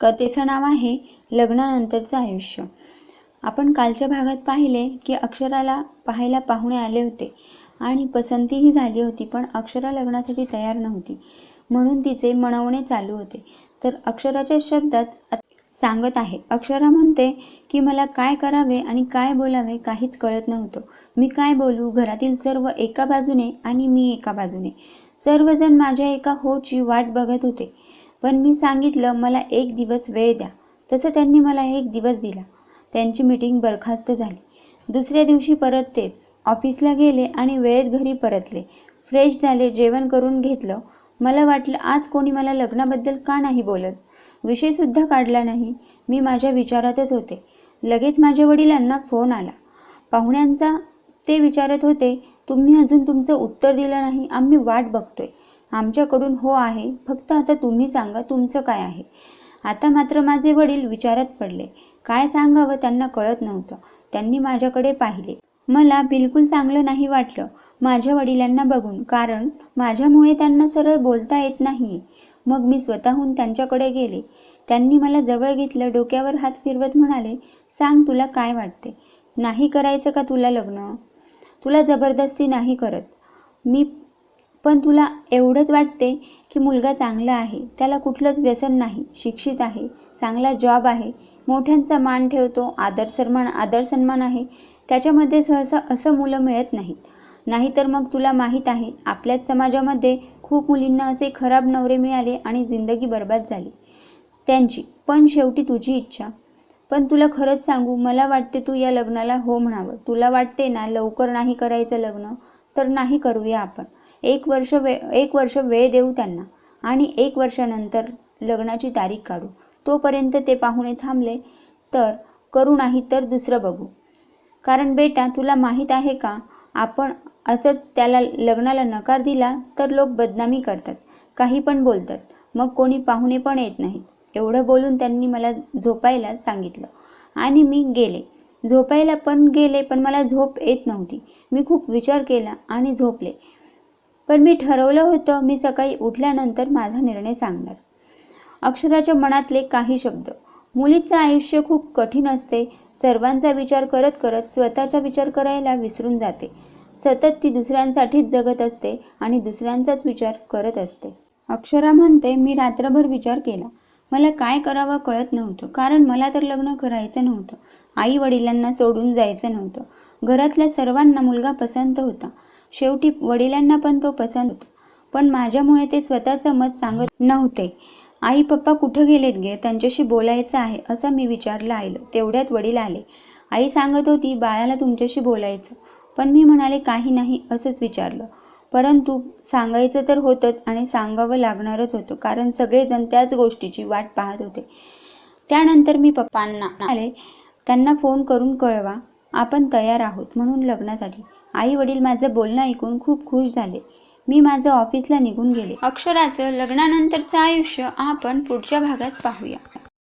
कथेचं नाव आहे लग्नानंतरचं आयुष्य. आपण कालच्या भागात पाहिले की अक्षराला पाहायला पाहुणे आले होते आणि पसंतीही झाली होती पण अक्षरा लग्नासाठी तयार नव्हती. म्हणून तिचे मनवणे चालू होते. तर अक्षराच्या शब्दात सांगत आहे अक्षरा म्हणते की मला काय करावे आणि काय बोलावे काहीच कळत नव्हतं. मी काय बोलू? घरातील सर्व एका बाजूने आणि मी एका बाजूने. सर्वजण माझ्या एका होची वाट बघत होते. पण मी सांगितलं मला एक दिवस वेळ द्या. तसं त्यांनी मला एक दिवस दिला. त्यांची मीटिंग बरखास्त झाली. दुसऱ्या दिवशी परत तेच. ऑफिसला गेले आणि वेळेत घरी परतले. फ्रेश झाले जेवण करून घेतलं. मला वाटलं आज कोणी मला लग्नाबद्दल का नाही बोलत? विषयसुद्धा काढला नाही. मी माझ्या विचारातच होते. लगेच माझ्या वडिलांना फोन आला. पाहुण्यांचा ते विचारत होते तुम्ही अजून तुमचं उत्तर दिलं नाही. आम्ही वाट बघतोय. आमच्याकडून हो आहे. फक्त आता तुम्ही सांगा तुमचं काय आहे. आता मात्र माझे वडील विचारात पडले. काय सांगावं त्यांना कळत नव्हतं. त्यांनी माझ्याकडे पाहिले. मला बिलकुल चांगलं नाही वाटलं. माझ्या वडिलांना बघून. कारण माझ्यामुळे त्यांना सरळ बोलता येत नाही मग मी स्वतःहून त्यांच्याकडे गेले. त्यांनी मला जवळ घेतलं. डोक्यावर हात फिरवत म्हणाले सांग तुला काय वाटते? नाही करायचं का तुला लग्न? तुला जबरदस्ती नाही करत. मी पण तुला एवढंच वाटते की मुलगा चांगला आहे त्याला कुठलंच व्यसन नाही शिक्षित आहे चांगला जॉब आहे मोठ्यांचा मान ठेवतो आदर सन्मान आदर सन्मान आहे त्याच्यामध्ये सहसा असं मुलं मिळत नाहीत. नाहीतर मग तुला माहीत आहे आपल्याच समाजामध्ये खूप मुलींना असे खराब नवरे मिळाले आणि जिंदगी बर्बाद झाली. त्यांची पण शेवटी तुझी इच्छा. पण तुला खरंच सांगू मला वाटते तू या लग्नाला हो म्हणावं. तुला वाटते ना लवकर नाही करायचं लग्न तर नाही करूया आपण. एक वर्ष वे एक वर्ष वेळ देऊ त्यांना आणि एक वर्षानंतर लग्नाची तारीख काढू. तोपर्यंत ते पाहुणे थांबले. तर करू नाही तर दुसरं बघू. कारण बेटा तुला माहीत आहे का? आपण असंच त्याला लग्नाला नकार दिला तर लोक बदनामी करतात. काही पण बोलतात. मग कोणी पाहुणे पण येत नाहीत. एवढं बोलून त्यांनी मला झोपायला सांगितलं. आणि मी गेले. झोपायला पण गेले पण मला झोप येत नव्हती. मी खूप विचार केला आणि झोपले. पण मी ठरवलं होतं मी सकाळी उठल्यानंतर माझा निर्णय सांगणार. अक्षराच्या मनातले काही शब्द. मुलीचं आयुष्य खूप कठीण असते. सर्वांचा विचार करत करत स्वतःचा विचार करायला विसरून जाते. सतत ती दुसऱ्यांसाठीच जगत असते आणि दुसऱ्यांचाच विचार करत असते. अक्षरा म्हणते मी रात्रभर विचार केला. मला काय करावं कळत नव्हतं. कारण मला तर लग्न करायचं नव्हतं. आई वडिलांना सोडून जायचं नव्हतं. घरातल्या सर्वांना मुलगा पसंत होता. शेवटी वडिलांना पण तो पसंत होता. पण माझ्यामुळे ते स्वतःचं मत सांगत नव्हते. आई पप्पा कुठं गेलेत गे? त्यांच्याशी बोलायचं आहे असं मी विचारलं आईलं. तेवढ्यात वडील आले. आई सांगत होती बाळाला तुमच्याशी बोलायचं. पण मी म्हणाले काही नाही असंच विचारलं. परंतु सांगायचं तर होतंच आणि सांगावं लागणारच होतं कारण सगळेजण त्याच गोष्टीची वाट पाहत होते. त्यानंतर मी पप्पांना आले त्यांना फोन करून कळवा. आपण तयार आहोत म्हणून लग्नासाठी. आई वडील माझं बोलणं ऐकून खूप खुश झाले. मी माझं ऑफिसला निघून गेले. अक्षराचं लग्नानंतरचं आयुष्य आपण पुढच्या भागात पाहूया.